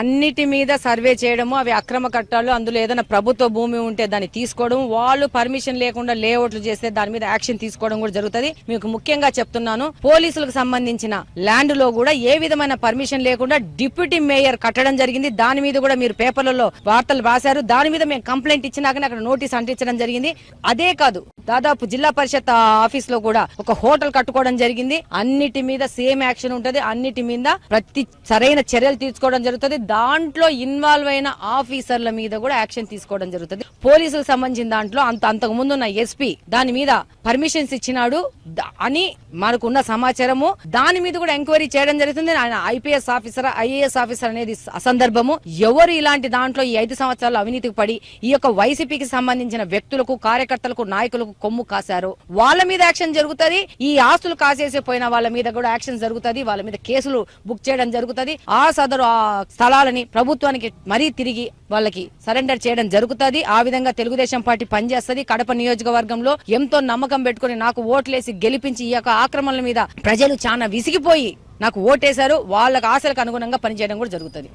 అన్నిటి మీద సర్వే చేయడము అవి అక్రమ కట్టాలు అందులో ఏదైనా ప్రభుత్వ భూమి ఉంటే దాన్ని తీసుకోవడం వాళ్ళు పర్మిషన్ లేకుండా లేఅవుట్లు చేస్తే దాని మీద యాక్షన్ తీసుకోవడం కూడా జరుగుతుంది. మీకు ముఖ్యంగా చెప్తున్నాను పోలీసులకు సంబంధించిన ల్యాండ్లో కూడా ఏ విధమైన పర్మిషన్ లేకుండా డిప్యూటీ మేయర్ కట్టడం జరిగింది. దాని మీద కూడా మీరు పేపర్లలో వార్తలు రాశారు. దాని మీద మేము కంప్లైంట్ ఇచ్చినాకనే అక్కడ నోటీస్ అంటించడం జరిగింది. అదే కాదు దాదాపు జిల్లా పరిషత్ ఆఫీస్లో కూడా ఒక హోటల్ కట్టుకోవడం జరిగింది. అన్నిటి మీద సేమ్ యాక్షన్ ఉంటది. అన్నిటి మీద ప్రతి సరైన చర్యలు తీసుకోవడం జరుగుతుంది. దాంట్లో ఇన్వాల్వ్ అయిన ఆఫీసర్ల మీద కూడా యాక్షన్ తీసుకోవడం జరుగుతుంది. పోలీసులకు సంబంధించిన దాంట్లో అంత అంతకు ముందు ఉన్న ఎస్పీ దాని మీద పర్మిషన్స్ ఇచ్చినాడు. అని మనకున్న సమాచారము. దాని మీద కూడా ఎంక్వైరీ చేయడం జరుగుతుంది. ఆయన ఐపీఎస్ ఆఫీసర్ ఐఏఎస్ ఆఫీసర్ అనేది అసందర్భము. ఎవరు ఇలాంటి దాంట్లో ఈ ఐదు సంవత్సరాలు అవినీతికి పడి ఈ యొక్క వైసీపీకి సంబంధించిన వ్యక్తులకు కార్యకర్తలకు నాయకులకు కొమ్ము కాశారు. వాళ్ళ మీద యాక్షన్ జరుగుతుంది. ఈ ఆస్తులు కాసేసి పోయిన వాళ్ళ మీద కూడా యాక్షన్ జరుగుతుంది. వాళ్ళ మీద కేసులు బుక్ చేయడం జరుగుతుంది. ఆ సదరు ఆ స్థలాలని ప్రభుత్వానికి మరీ తిరిగి వాళ్ళకి సరెండర్ చేయడం జరుగుతుంది. ఆ విధంగా తెలుగుదేశం పార్టీ పనిచేస్తుంది. కడప నియోజకవర్గంలో ఎంతో నమ్మకం పెట్టుకుని నాకు ఓట్లేసి గెలిపించి ఈ యొక్క ఆక్రమణల మీద ప్రజలు చాలా విసిగిపోయి నాకు ఓటేశారు. వాళ్ళకి ఆశలకు అనుగుణంగా పనిచేయడం కూడా జరుగుతుంది.